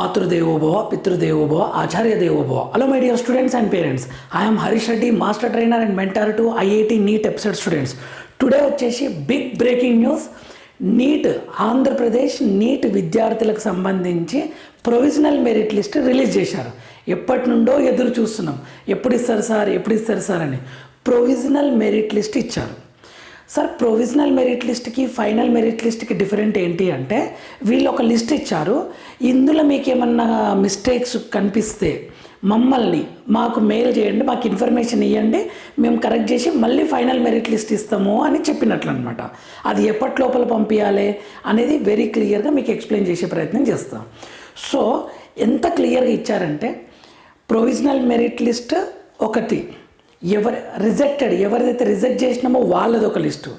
మాతృదేవోభవ పితృదేవోభవ ఆచార్య దేవోభవ hello my dear students and parents I'm Harish Reddy master trainer and mentor to IIT NEET episode students today వచ్చేసి big breaking news NEET Andhra Pradesh NEET విద్యార్థులకు సంబంధించి provisional merit list release చేశారు. ఎప్పటి నుండో ఎదురు చూస్తున్నాం. ఎప్పుడు ఇస్తారు సార్? ఎప్పుడు ఇస్తారు సార్ అని. ప్రొవిజనల్ మెరిట్ లిస్ట్ ఇచ్చారు. సార్ ప్రొవిజనల్ మెరిట్ లిస్ట్కి ఫైనల్ మెరిట్ లిస్ట్కి డిఫరెంట్ ఏంటి అంటే వీళ్ళు ఒక లిస్ట్ ఇచ్చారు. ఇందులో మీకు ఏమన్నా మిస్టేక్స్ కనిపిస్తే మమ్మల్ని మాకు మెయిల్ చేయండి మాకు ఇన్ఫర్మేషన్ ఇవ్వండి మేము కరెక్ట్ చేసి మళ్ళీ ఫైనల్ మెరిట్ లిస్ట్ ఇస్తాము అని చెప్పినట్లు అనమాట అది ఎప్పటి లోపల పంపించాలి అనేది వెరీ క్లియర్గా మీకు ఎక్స్ప్లెయిన్ చేసే ప్రయత్నం చేస్తాం. సో ఎంత క్లియర్గా ఇచ్చారంటే ప్రొవిజనల్ మెరిట్ లిస్ట్ ఒకటి ఎవరి రిజెక్టెడ్ ఎవరిదైతే రిజెక్ట్ చేసినామో వాళ్ళది ఒక లిస్టు.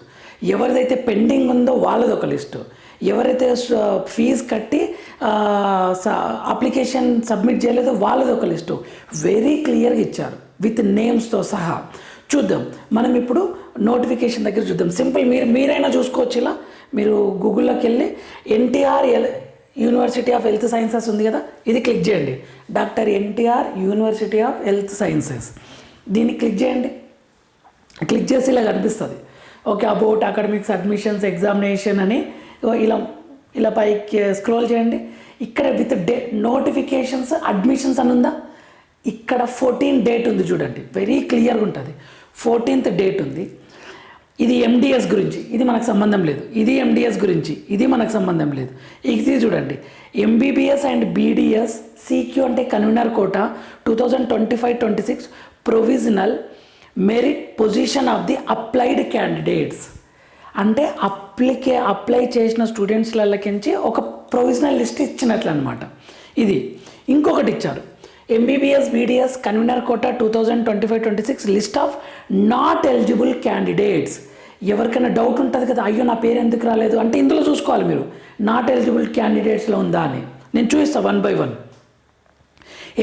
ఎవరిదైతే పెండింగ్ ఉందో వాళ్ళది ఒక లిస్టు. ఎవరైతే ఫీజు కట్టి అప్లికేషన్ సబ్మిట్ చేయలేదో వాళ్ళది ఒక లిస్టు. వెరీ క్లియర్గా ఇచ్చారు. విత్ నేమ్స్తో సహా. చూద్దాం. మనం ఇప్పుడు నోటిఫికేషన్ దగ్గర చూద్దాం. సింపుల్ మీరు మీరైనా చూసుకోవచ్చు ఇలా. మీరు గూగుల్లోకి వెళ్ళి NTR L university of health sciences ఉంది కదా? ఇది క్లిక్ చేయండి. Doctor NTR university of health sciences దీన్ని క్లిక్ చేయండి. క్లిక్ చేసి ఇలా కనిపిస్తుంది. Okay about academics admissions examination అని ఇలా ఇలా పైకి స్క్రోల్ చేయండి. ఇక్కడ విత్ డే నోటిఫికేషన్స్ అడ్మిషన్స్ అని ఉందా? ఇక్కడ ఫోర్టీన్ డేట్ ఉంది చూడండి. వెరీ క్లియర్గా ఉంటుంది. ఫోర్టీన్త్ డేట్ ఉంది. ఇది ఎండిఎస్ గురించి. ఇది మనకు సంబంధం లేదు. ఇది ఎండిఎస్ గురించి. ఇది మనకు సంబంధం లేదు. ఇది చూడండి. ఎంబీబీఎస్ అండ్ బీడిఎస్ సీక్యూ అంటే convener quota two thousand twenty five twenty six provisional merit position of the applied candidates అంటే అప్లికే అప్లై చేసిన స్టూడెంట్స్లకించి ఒక ప్రొవిజనల్ లిస్ట్ ఇచ్చినట్లు అనమాట ఇది ఇంకొకటి ఇచ్చారు. MBBS BDS convener quota two thousand twenty five twenty six list of not eligible candidates ఎవరికైనా డౌట్ ఉంటుంది కదా అయ్యో నా పేరు ఎందుకు రాలేదు? అంటే ఇందులో చూసుకోవాలి మీరు. నాట్ ఎలిజిబుల్ క్యాండిడేట్స్లో ఉందా అని. నేను చూపిస్తాను one by one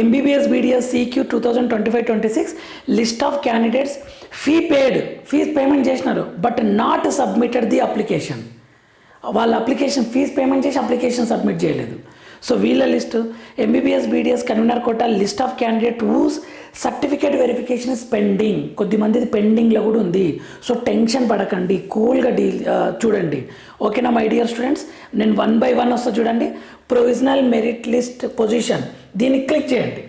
MBBS BDS CQ two thousand twenty five twenty six list of candidates fee paid fees payment చేసినారు but not submitted the application వాళ్ళ అప్లికేషన్ ఫీజ్ పేమెంట్ చేసి అప్లికేషన్ సబ్మిట్ చేయలేదు. So వీళ్ళ list MBBS BDS convener quota list of candidate whose certificate verification is pending కొద్దిమంది పెండింగ్లో కూడా ఉంది. So tension పడకండి కూల్గా డీల్ చూడండి. ఓకేనా మై డియర్ స్టూడెంట్స్ నేను వన్ బై వన్ వస్తా చూడండి. ప్రొవిజనల్ మెరిట్ లిస్ట్ పొజిషన్ దీన్ని క్లిక్ చేయండి.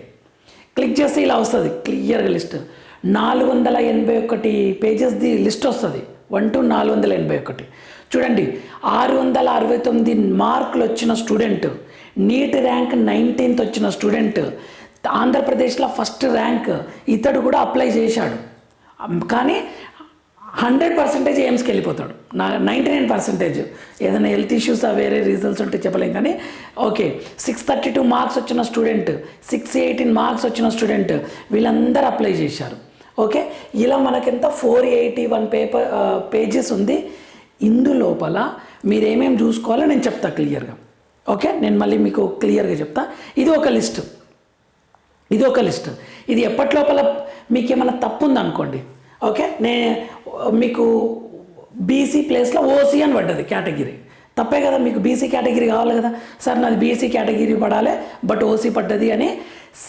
క్లిక్ చేస్తే ఇలా వస్తుంది. క్లియర్గా లిస్ట్. నాలుగు వందల ఎనభై ఒకటి పేజెస్ది లిస్ట్ వస్తుంది. వన్ టు నాలుగు వందల ఎనభై ఒకటి. చూడండి ఆరు వందల అరవై తొమ్మిది మార్కులు వచ్చిన స్టూడెంట్ నీట్ ర్యాంక్ నైన్టీన్త్ వచ్చిన స్టూడెంట్ ఆంధ్రప్రదేశ్లో ఫస్ట్ ర్యాంక్ ఇతడు కూడా అప్లై చేశాడు. కానీ హండ్రెడ్ పర్సెంటేజ్ ఎయిమ్స్కి వెళ్ళిపోతాడు. నా నైంటీ నైన్ పర్సెంటేజ్. ఏదైనా హెల్త్ ఇష్యూస్ వేరే రీజన్స్ ఉంటే చెప్పలేం కానీ okay six thirty two marks వచ్చిన స్టూడెంట్ సిక్స్ ఎయిటీన్ మార్క్స్ వచ్చిన స్టూడెంట్ వీళ్ళందరూ అప్లై చేశారు. ఓకే ఇలా మనకింత four eighty one paper pages ఉంది. ఇందు లోపల మీరు ఏమేమి చూసుకోవాలో నేను చెప్తా క్లియర్గా. ఓకే నేను మళ్ళీ మీకు క్లియర్గా చెప్తా. ఇది ఒక లిస్ట్. ఇది ఒక లిస్ట్. ఇది ఎప్పటి లోపల మీకు ఏమైనా తప్పు ఉందనుకోండి ఓకే? నే మీకు బీసీ ప్లేస్లో ఓసీ అని పడ్డది కేటగిరీ. తప్పే కదా మీకు బీసీ కేటగిరీ కావాలి కదా. సార్ నాది బీసీ కేటగిరీ పడాలి బట్ ఓసీ పడ్డది అని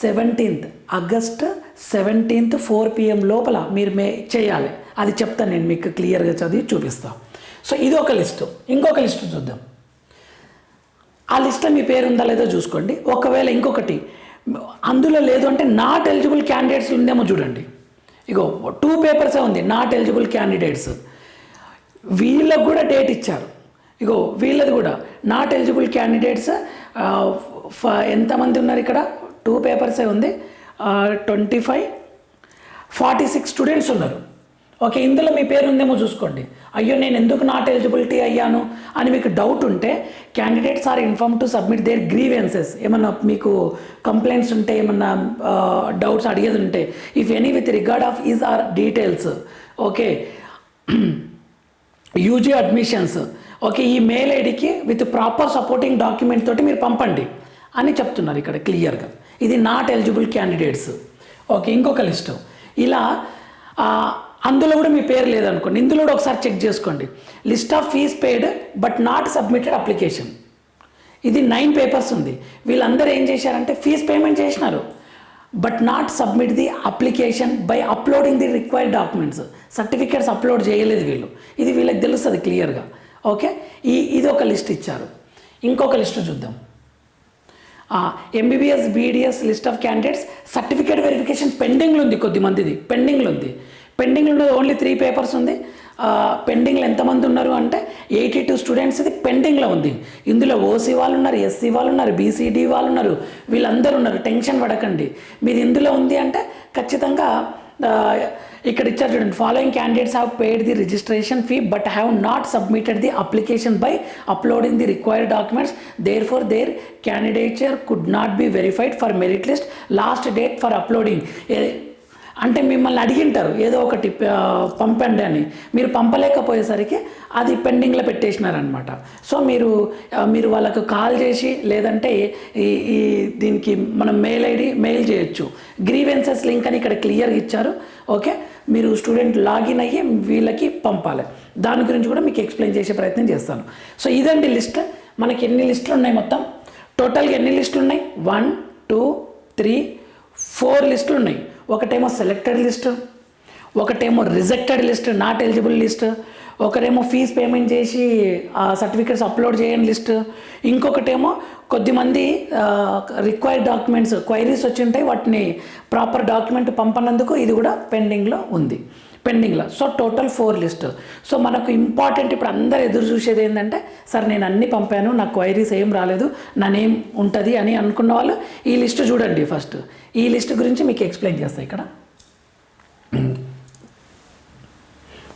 seventeenth August seventeenth four PM లోపల మీరు మే చేయాలి. అది చెప్తాను నేను మీకు క్లియర్గా చదివి చూపిస్తాను సో ఇది ఒక లిస్టు. ఇంకొక లిస్టు చూద్దాం. ఆ లిస్ట్లో మీ పేరు ఉందా లేదో చూసుకోండి. ఒకవేళ ఇంకొకటి అందులో లేదు అంటే నాట్ ఎలిజిబుల్ క్యాండిడేట్స్ ఉందేమో చూడండి. ఇగో టూ పేపర్సే ఉంది నాట్ ఎలిజిబుల్ క్యాండిడేట్స్ వీళ్ళకు కూడా డేట్ ఇచ్చారు. ఇగో వీళ్ళది కూడా నాట్ ఎలిజిబుల్ క్యాండిడేట్స్ ఎంతమంది ఉన్నారు ఇక్కడ? టూ పేపర్సే ఉంది twenty five forty six students ఉన్నారు. ఓకే ఇందులో మీ పేరు ఉందేమో చూసుకోండి. అయ్యో నేను ఎందుకు నాట్ ఎలిజిబిలిటీ అయ్యాను అని మీకు డౌట్ ఉంటే candidates are inform to submit their grievances ఏమన్నా మీకు కంప్లైంట్స్ ఉంటే ఏమన్నా డౌట్స్ అడిగేది ఉంటే if any with regard of is are details okay. UG admissions okay email ఐడికి విత్ ప్రాపర్ సపోర్టింగ్ డాక్యుమెంట్ తోటి మీరు పంపండి అని చెప్తున్నారు ఇక్కడ క్లియర్గా ఇది నాట్ ఎలిజిబుల్ క్యాండిడేట్స్ ఓకే ఇంకొక లిస్టు. ఇలా అందులో కూడా మీ పేరు లేదనుకోండి. ఇందులో కూడా ఒకసారి చెక్ చేసుకోండి. List of fees paid but not submitted application. ఇది నైన్ పేపర్స్ ఉంది. వీళ్ళందరూ ఏం చేశారంటే ఫీజ్ పేమెంట్ చేసినారు. But not submit the application by uploading the required documents. Certificates upload చేయలేదు వీళ్ళు. ఇది వీళ్ళకి తెలుస్తుంది క్లియర్గా. ఓకే? ఈ ఇది ఒక లిస్ట్ ఇచ్చారు. ఇంకొక లిస్ట్ చూద్దాం. MBBS BDS list of candidates. Certificate verification పెండింగ్లో ఉంది కొద్ది మందిది పెండింగ్లో ఉంది. పెండింగ్లో ఉన్నది ఓన్లీ త్రీ పేపర్స్ ఉంది పెండింగ్లో ఎంతమంది ఉన్నారు అంటే ఎయిటీ టూ స్టూడెంట్స్ ఇది పెండింగ్లో ఉంది. ఇందులో ఓసీ వాళ్ళు ఉన్నారు ఎస్సీ వాళ్ళు ఉన్నారు బీసీడీ వాళ్ళు ఉన్నారు వీళ్ళందరూ ఉన్నారు. టెన్షన్ పడకండి. మీరు ఇందులో ఉంది అంటే ఖచ్చితంగా ఇక్కడ ఇచ్చారు చూడండి following candidates have paid the registration fee but have not submitted the application by uploading the required documents therefore their candidature could not be verified for merit list last date for uploading అంటే మిమ్మల్ని అడిగింటారు ఏదో ఒకటి పంపండి అని. మీరు పంపలేకపోయేసరికి అది పెండింగ్లో పెట్టేసినారనమాట. So మీరు మీరు వాళ్ళకు కాల్ చేసి లేదంటే ఈ ఈ దీనికి మనం మెయిల్ ఐడి మెయిల్ చేయొచ్చు. గ్రీవెన్సెస్ లింక్ అని ఇక్కడ క్లియర్గా ఇచ్చారు. ఓకే? మీరు స్టూడెంట్ లాగిన్ అయ్యి వీళ్ళకి పంపాలి. దాని గురించి కూడా మీకు ఎక్స్ప్లెయిన్ చేసే ప్రయత్నం చేస్తాను. సో ఇదండి లిస్ట్. మనకి ఎన్ని లిస్టులు ఉన్నాయి మొత్తం? టోటల్గా ఎన్ని లిస్టులు ఉన్నాయి? వన్ టూ త్రీ ఫోర్ లిస్టులు ఉన్నాయి. ఒకటేమో సెలెక్టెడ్ లిస్ట్ ఒకటేమో rejected list not eligible list ఒకరేమో ఫీజ్ పేమెంట్ చేసి ఆ సర్టిఫికేట్స్ అప్లోడ్ చేయని లిస్ట్ ఇంకొకటేమో కొద్దిమంది రిక్వైర్డ్ డాక్యుమెంట్స్ క్వైరీస్ వచ్చి ఉంటాయి వాటిని ప్రాపర్ డాక్యుమెంట్ పంపనందుకు ఇది కూడా పెండింగ్లో ఉంది. పెండింగ్లో. So total four list. So మనకు ఇంపార్టెంట్ ఇప్పుడు అందరు ఎదురు చూసేది ఏంటంటే సార్ నేను అన్ని పంపాను నాకు క్వైరీస్ ఏం రాలేదు నా నేమ్ ఉంటుంది అని అనుకున్న వాళ్ళు ఈ లిస్ట్ చూడండి ఫస్ట్. ఈ లిస్ట్ గురించి మీకు ఎక్స్ప్లెయిన్ చేస్తాను ఇక్కడ.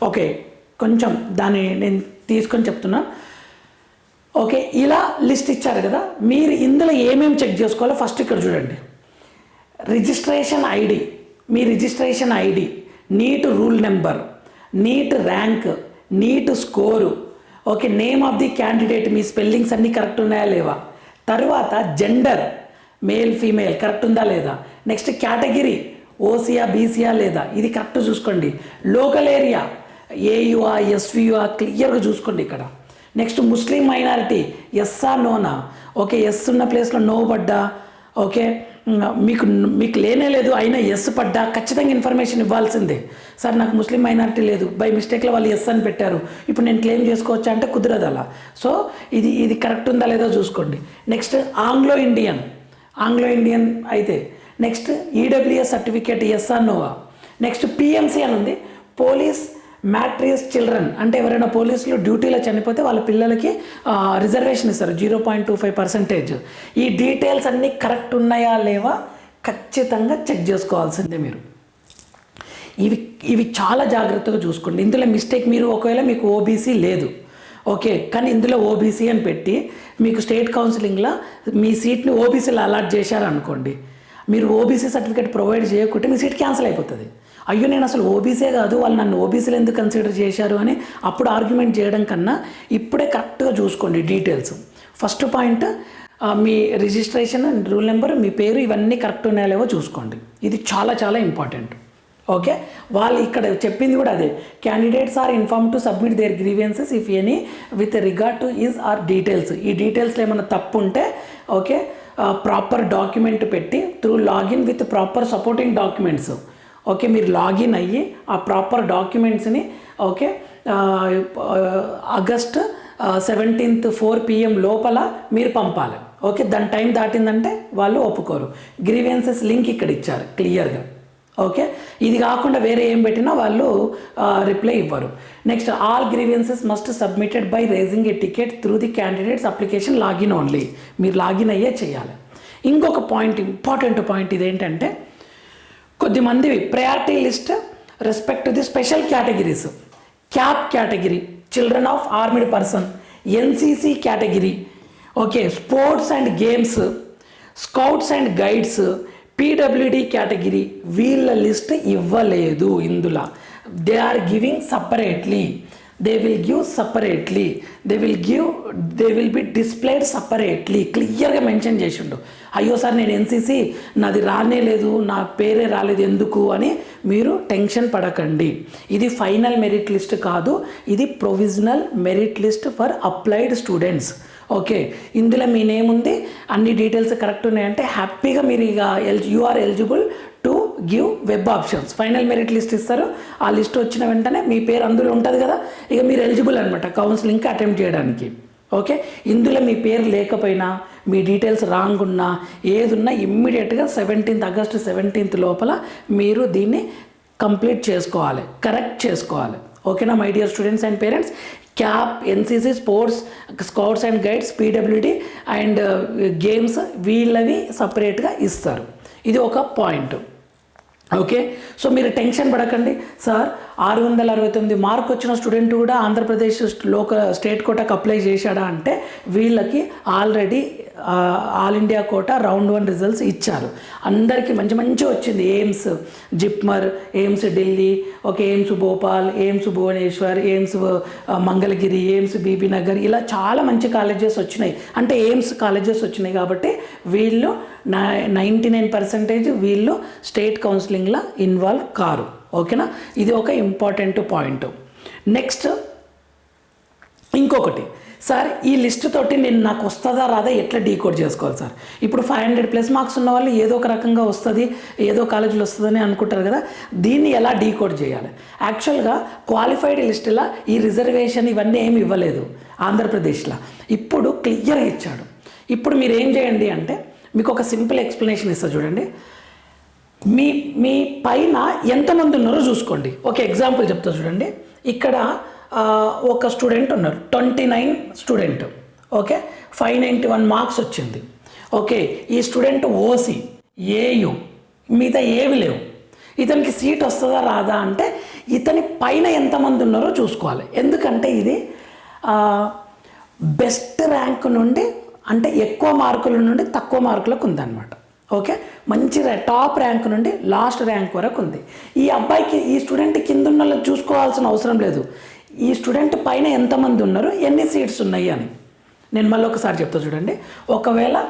ఓకే కొంచెం దాన్ని నేను తీసుకొని చెప్తున్నా. ఓకే ఇలా లిస్ట్ ఇచ్చారు కదా మీరు ఇందులో ఏమేమి చెక్ చేసుకోవాలో ఫస్ట్ ఇక్కడ చూడండి. Registration ID me registration ID NEET roll number NEET rank NEET score. Okay name of the candidate me spellings అన్నీ కరెక్ట్ ఉన్నాయా లేవా? తర్వాత జెండర్ మేల్ ఫీమేల్ కరెక్ట్ ఉందా లేదా? నెక్స్ట్ కేటగిరీ ఓసియా బీసీయా లేదా? ఇది కరెక్ట్ చూసుకోండి. లోకల్ ఏరియా ఏయుఆ ఎస్వియుఆ క్లియర్గా చూసుకోండి ఇక్కడ. నెక్స్ట్ ముస్లిం మైనారిటీ ఎస్సా నోనా? ఓకే ఎస్ ఉన్న ప్లేస్లో నో పడ్డా? ఓకే మీకు మీకు లేనే లేదు అయినా ఎస్ పడ్డా ఖచ్చితంగా ఇన్ఫర్మేషన్ ఇవ్వాల్సిందే. సార్ నాకు ముస్లిం మైనారిటీ లేదు. బై మిస్టేక్లో వాళ్ళు ఎస్ అని పెట్టారు. ఇప్పుడు నేను క్లెయిమ్ చేసుకోవచ్చా అంటే కుదరదు అలా. సో ఇది ఇది కరెక్ట్ ఉందా లేదో చూసుకోండి. Next Anglo Indian Anglo Indian అయితే నెక్స్ట్ ఈడబ్ల్యూఎస్ సర్టిఫికేట్ ఎస్ నోవా నెక్స్ట్ పిఎంసి అని ఉంది. పోలీస్ మ్యాట్రియస్ చిల్డ్రన్ అంటే ఎవరైనా పోలీసులు డ్యూటీలో చనిపోతే వాళ్ళ పిల్లలకి రిజర్వేషన్ ఇస్తారు zero point two five percentage. ఈ డీటెయిల్స్ అన్నీ కరెక్ట్ ఉన్నాయా లేవా ఖచ్చితంగా చెక్ చేసుకోవాల్సిందే మీరు. ఇవి ఇవి చాలా జాగ్రత్తగా చూసుకోండి. ఇందులో మిస్టేక్ మీరు ఒకవేళ మీకు ఓబీసీ లేదు. ఓకే కానీ ఇందులో ఓబీసీ అని పెట్టి మీకు స్టేట్ కౌన్సిలింగ్లో మీ సీట్ని ఓబీసీలో అలాట్ చేశారనుకోండి మీరు ఓబీసీ సర్టిఫికేట్ ప్రొవైడ్ చేయకుంటే మీ సీట్ క్యాన్సిల్ అయిపోతుంది. అయ్యో నేను అసలు ఓబీసీ కాదు వాళ్ళు నన్ను ఓబీసీలు ఎందుకు కన్సిడర్ చేశారు అని అప్పుడు ఆర్గ్యుమెంట్ చేయడం కన్నా ఇప్పుడే కరెక్ట్గా చూసుకోండి డీటెయిల్స్ ఫస్ట్ పాయింట్ మీ రిజిస్ట్రేషన్ రూల్ నెంబర్ మీ పేరు ఇవన్నీ కరెక్ట్ ఉన్నాయో లేవో చూసుకోండి. ఇది చాలా చాలా ఇంపార్టెంట్ ఓకే వాళ్ళు ఇక్కడ చెప్పింది కూడా అదే. Candidates are inform to submit their grievances if any with regard to is are details ఈ డీటెయిల్స్లో ఏమైనా తప్పు ఉంటే ఓకే ప్రాపర్ డాక్యుమెంట్ పెట్టి through login with proper supporting documents okay మీరు లాగిన్ అయ్యి ఆ proper డాక్యుమెంట్స్ని okay August seventeenth four PM లోపల మీరు పంపాలి. ఓకే దాని టైం దాటిందంటే వాళ్ళు ఒప్పుకోరు. గ్రీవెన్సెస్ లింక్ ఇక్కడ ఇచ్చారు క్లియర్గా. ఓకే ఇది కాకుండా వేరే ఏం పెట్టినా వాళ్ళు రిప్లై ఇవ్వరు. Next all grievances must submitted by raising a ticket through the candidates application login only. మీరు లాగిన్ అయ్యే చేయాలి. ఇంకొక పాయింట్ ఇంపార్టెంట్ పాయింట్ ఇదేంటంటే కొద్దిమంది priority list respect the special categories CAP category children of armed person NCC category okay sports and games scouts and guides PWD category వీళ్ళ list ఇవ్వలేదు ఇందులో. They are giving separately they will give separately they will give they will be displayed separately క్లియర్గా mention చేసిండు. అయ్యో sir నేను NCC నాది రానే లేదు నా పేరే రాలేదు ఎందుకు అని మీరు టెన్షన్ పడకండి. ఇది ఫైనల్ మెరిట్ లిస్ట్ కాదు ఇది provisional merit list for applied students okay ఇందులో మీ నేమ్ ఉంది అన్ని డీటెయిల్స్ కరెక్ట్ ఉన్నాయంటే హ్యాపీగా మీరు ఇక all you are eligible give web options. Final merit list ఇస్తారు. ఆ లిస్ట్ వచ్చిన వెంటనే మీ పేరు అందులో ఉంటుంది కదా ఇక మీరు ఎలిజిబుల్ అనమాట కౌన్సిలింగ్కి అటెంప్ట్ చేయడానికి. ఓకే ఇందులో మీ పేరు లేకపోయినా మీ డీటెయిల్స్ రాంగ్ ఉన్నా ఏదున్నా ఇమ్మీడియట్గా సెవెంటీన్త్ ఆగస్టు సెవెంటీన్త్ లోపల మీరు దీన్ని కంప్లీట్ చేసుకోవాలి. కరెక్ట్ చేసుకోవాలి. ఓకేనా my dear students and parents cap NCC sports scouts and guides PWD and games వీళ్ళవి సపరేట్గా ఇస్తారు. ఇది ఒక పాయింట్ ఓకే సో మీరు టెన్షన్ పడకండి. సార్ ఆరు వందల అరవై తొమ్మిది మార్క్ వచ్చిన స్టూడెంట్ కూడా ఆంధ్రప్రదేశ్ లోకల్ స్టేట్ కోటాకు అప్లై చేశాడా అంటే వీళ్ళకి already all India quota round one results ఇచ్చారు. అందరికీ మంచి మంచి వచ్చింది. ఎయిమ్స్ జిప్మర్ ఎయిమ్స్ ఢిల్లీ ఒక AIIMS Bhopal AIIMS Bhubaneswar AIIMS Mangalagiri AIIMS Bibi Nagar ఇలా చాలా మంచి కాలేజెస్ వచ్చినాయి. అంటే ఎయిమ్స్ కాలేజెస్ వచ్చినాయి కాబట్టి వీళ్ళు నైంటీ నైన్ పర్సెంటేజ్ వీళ్ళు స్టేట్ కౌన్సిలింగ్లో ఇన్వాల్వ్ కారు. ఓకేనా? ఇది ఒక ఇంపార్టెంట్ పాయింట్. నెక్స్ట్ ఇంకొకటి. సార్ ఈ లిస్ట్ తోటి నేను నాకు వస్తుందా రాదా? ఎట్లా డీకోడ్ చేసుకోవాలి సార్? ఇప్పుడు ఫైవ్ హండ్రెడ్ ప్లస్ మార్క్స్ ఉన్న వాళ్ళు ఏదో ఒక రకంగా వస్తుంది ఏదో కాలేజీలో వస్తుందని అనుకుంటారు కదా దీన్ని ఎలా డీకోడ్ చేయాలి? యాక్చువల్గా క్వాలిఫైడ్ లిస్టులో ఈ రిజర్వేషన్ ఇవన్నీ ఏమి ఇవ్వలేదు ఆంధ్రప్రదేశ్లో. ఇప్పుడు క్లియర్గా ఇచ్చాడు. ఇప్పుడు మీరు ఏం చేయండి అంటే మీకు ఒక సింపుల్ ఎక్స్ప్లెనేషన్ ఇస్తా చూడండి. మీ మీ పైన ఎంతమంది ఉన్నారో చూసుకోండి. ఒక ఎగ్జాంపుల్ చెప్తా చూడండి. ఇక్కడ ఒక స్టూడెంట్ ఉన్నారు twenty nine student okay five ninety one marks వచ్చింది ఓకే ఈ స్టూడెంట్ ఓసి ఏయు మిగతా ఏవి లేవు. ఇతనికి సీట్ వస్తుందా రాదా అంటే ఇతని పైన ఎంతమంది ఉన్నారో చూసుకోవాలి. ఎందుకంటే ఇది బెస్ట్ ర్యాంక్ నుండి అంటే ఎక్కువ మార్కుల నుండి తక్కువ మార్కులకు ఉందన్నమాట. ఓకే మంచి టాప్ ర్యాంక్ నుండి లాస్ట్ ర్యాంక్ వరకు ఉంది. ఈ అబ్బాయికి ఈ స్టూడెంట్ కింద ఉన్న చూసుకోవాల్సిన అవసరం లేదు. ఈ స్టూడెంట్ పైన ఎంతమంది ఉన్నారు? ఎన్ని సీట్స్ ఉన్నాయి అని. నేను మళ్ళీ ఒకసారి చెప్తా చూడండి. ఒకవేళ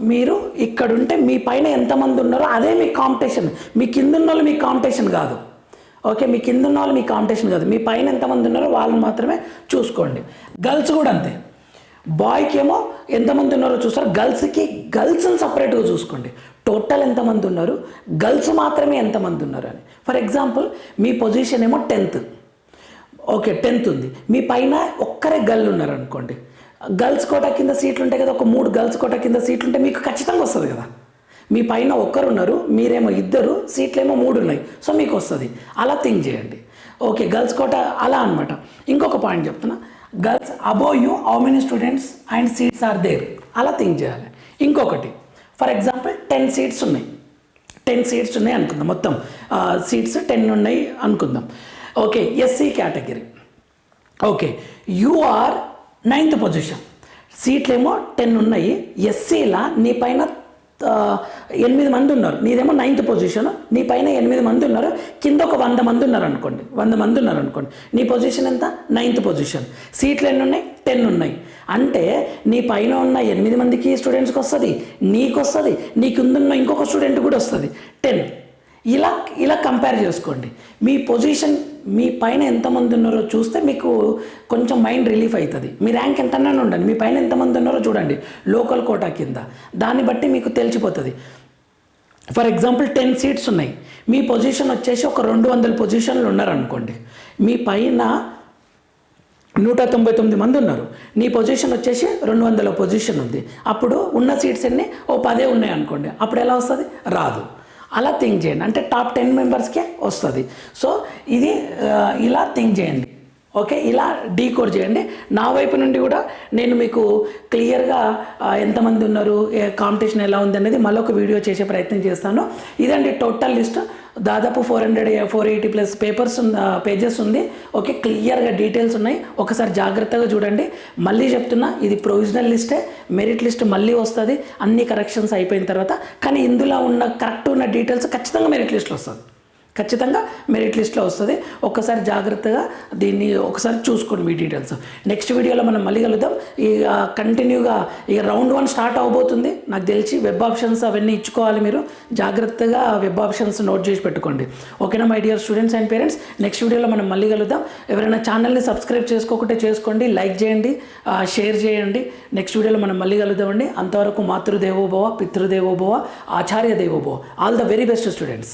మీరు ఇక్కడుంటే మీ పైన ఎంతమంది ఉన్నారో అదే మీ కాంపిటీషన్. మీ కింద ఉన్న వాళ్ళు మీ కాంపిటీషన్ కాదు. ఓకే? మీ కింద ఉన్న వాళ్ళు మీ కాంపిటీషన్ కాదు. మీ పైన ఎంతమంది ఉన్నారో వాళ్ళని మాత్రమే చూసుకోండి. గర్ల్స్ కూడా అంతే. బాయ్కి ఏమో ఎంతమంది ఉన్నారో చూస్తారు. గర్ల్స్కి గర్ల్స్ని సపరేట్గా చూసుకోండి. టోటల్ ఎంతమంది ఉన్నారు? గర్ల్స్ మాత్రమే ఎంతమంది ఉన్నారు అని ఫర్ ఎగ్జాంపుల్ మీ పొజిషన్ ఏమో టెన్త్. ఓకే టెన్త్ ఉంది. మీ పైన ఒక్కరే గర్ల్ ఉన్నారు అనుకోండి గర్ల్స్ కోట కింద సీట్లు ఉంటాయి కదా ఒక మూడు గర్ల్స్ కోట కింద సీట్లు ఉంటే మీకు ఖచ్చితంగా వస్తుంది కదా. మీ పైన ఒక్కరున్నారు మీరేమో ఇద్దరు సీట్లేమో మూడు ఉన్నాయి సో మీకు వస్తుంది అలా థింక్ చేయండి. ఓకే గర్ల్స్ కోట అలా అనమాట ఇంకొక పాయింట్ చెప్తున్నా. Girls above you how many students and seats are there? అలా థింక్ చేయాలి. ఇంకొకటి ఫర్ ఎగ్జాంపుల్ టెన్ సీట్స్ ఉన్నాయి. టెన్ సీట్స్ ఉన్నాయి అనుకుందాం మొత్తం సీట్స్ టెన్ ఉన్నాయి అనుకుందాం. Okay SC category okay you are ninth position సీట్లేమో ten ఉన్నాయి. ఎస్సీలా నీ పైన ఎనిమిది మంది ఉన్నారు. నీదేమో నైన్త్ పొజిషన్ నీ పైన ఎనిమిది మంది ఉన్నారు. కింద ఒక వంద మంది ఉన్నారు అనుకోండి. వంద మంది ఉన్నారు అనుకోండి. నీ పొజిషన్ ఎంత? నైన్త్ పొజిషన్ సీట్లు ఎన్ని ఉన్నాయి? టెన్ ఉన్నాయి. అంటే నీ పైన ఉన్న ఎనిమిది మందికి స్టూడెంట్స్కి వస్తుంది నీకు వస్తుంది నీ కింద ఉన్న ఇంకొక స్టూడెంట్ కూడా వస్తుంది. టెన్ ఇలా ఇలా కంపేర్ చేసుకోండి. మీ పొజిషన్ మీ పైన ఎంతమంది ఉన్నారో చూస్తే మీకు కొంచెం మైండ్ రిలీఫ్ అవుతుంది మీ ర్యాంక్ ఎంతనే ఉండండి. మీ పైన ఎంతమంది ఉన్నారో చూడండి. లోకల్ కోటా కింద. దాన్ని బట్టి మీకు తెలిసిపోతుంది. ఫర్ ఎగ్జాంపుల్ టెన్ సీట్స్ ఉన్నాయి. మీ పొజిషన్ వచ్చేసి ఒక రెండు వందల పొజిషన్లు ఉన్నారనుకోండి. మీ పైన నూట తొంభై తొమ్మిది మంది ఉన్నారు. నీ పొజిషన్ వచ్చేసి రెండు వందల పొజిషన్ ఉంది. అప్పుడు ఉన్న సీట్స్ అన్నీ ఓ పదే ఉన్నాయి అనుకోండి. అప్పుడు ఎలా వస్తుంది? రాదు. అలా థింక్ చేయండి. అంటే టాప్ టెన్ మెంబర్స్కే వస్తుంది. సో ఇది ఇలా థింక్ చేయండి. ఓకే ఇలా డీకోడ్ చేయండి. నా వైపు నుండి కూడా నేను మీకు క్లియర్గా ఎంతమంది ఉన్నారు కాంపిటీషన్ ఎలా ఉంది అనేది మళ్ళొక వీడియో చేసే ప్రయత్నం చేస్తాను. ఇదండి టోటల్ లిస్ట్. దాదాపు four hundred four eighty plus papers pages ఉంది. ఓకే క్లియర్గా డీటెయిల్స్ ఉన్నాయి. ఒకసారి జాగ్రత్తగా చూడండి. మళ్ళీ చెప్తున్నా ఇది ప్రొవిజనల్ లిస్టే. మెరిట్ లిస్ట్ మళ్ళీ వస్తుంది. అన్ని కరెక్షన్స్ అయిపోయిన తర్వాత. కానీ ఇందులో ఉన్న కరెక్ట్ ఉన్న డీటెయిల్స్ ఖచ్చితంగా మెరిట్ లిస్ట్లో వస్తుంది. ఖచ్చితంగా మెరిట్ లిస్ట్లో వస్తుంది. ఒక్కసారి జాగ్రత్తగా దీన్ని ఒకసారి చూసుకోండి మీ డీటెయిల్స్ నెక్స్ట్ వీడియోలో మనం మళ్ళీ కలుద్దాం. ఇక కంటిన్యూగా ఇక రౌండ్ వన్ స్టార్ట్ అవబోతుంది. నాకు తెలిసి వెబ్ ఆప్షన్స్ అవన్నీ ఇచ్చుకోవాలి మీరు. జాగ్రత్తగా వెబ్ ఆప్షన్స్ నోట్ చేసి పెట్టుకోండి. ఓకేనా my dear students and parents next వీడియోలో మనం మళ్ళీ కలుద్దాం. ఎవరైనా ఛానల్ని సబ్స్క్రైబ్ చేసుకోకుంటే చేసుకోండి లైక్ చేయండి షేర్ చేయండి. నెక్స్ట్ వీడియోలో మనం మళ్ళీ కలుద్దామండి. అంతవరకు మాతృదేవోభవ పితృదేవోభవ ఆచార్య దేవోభవ. All the very best students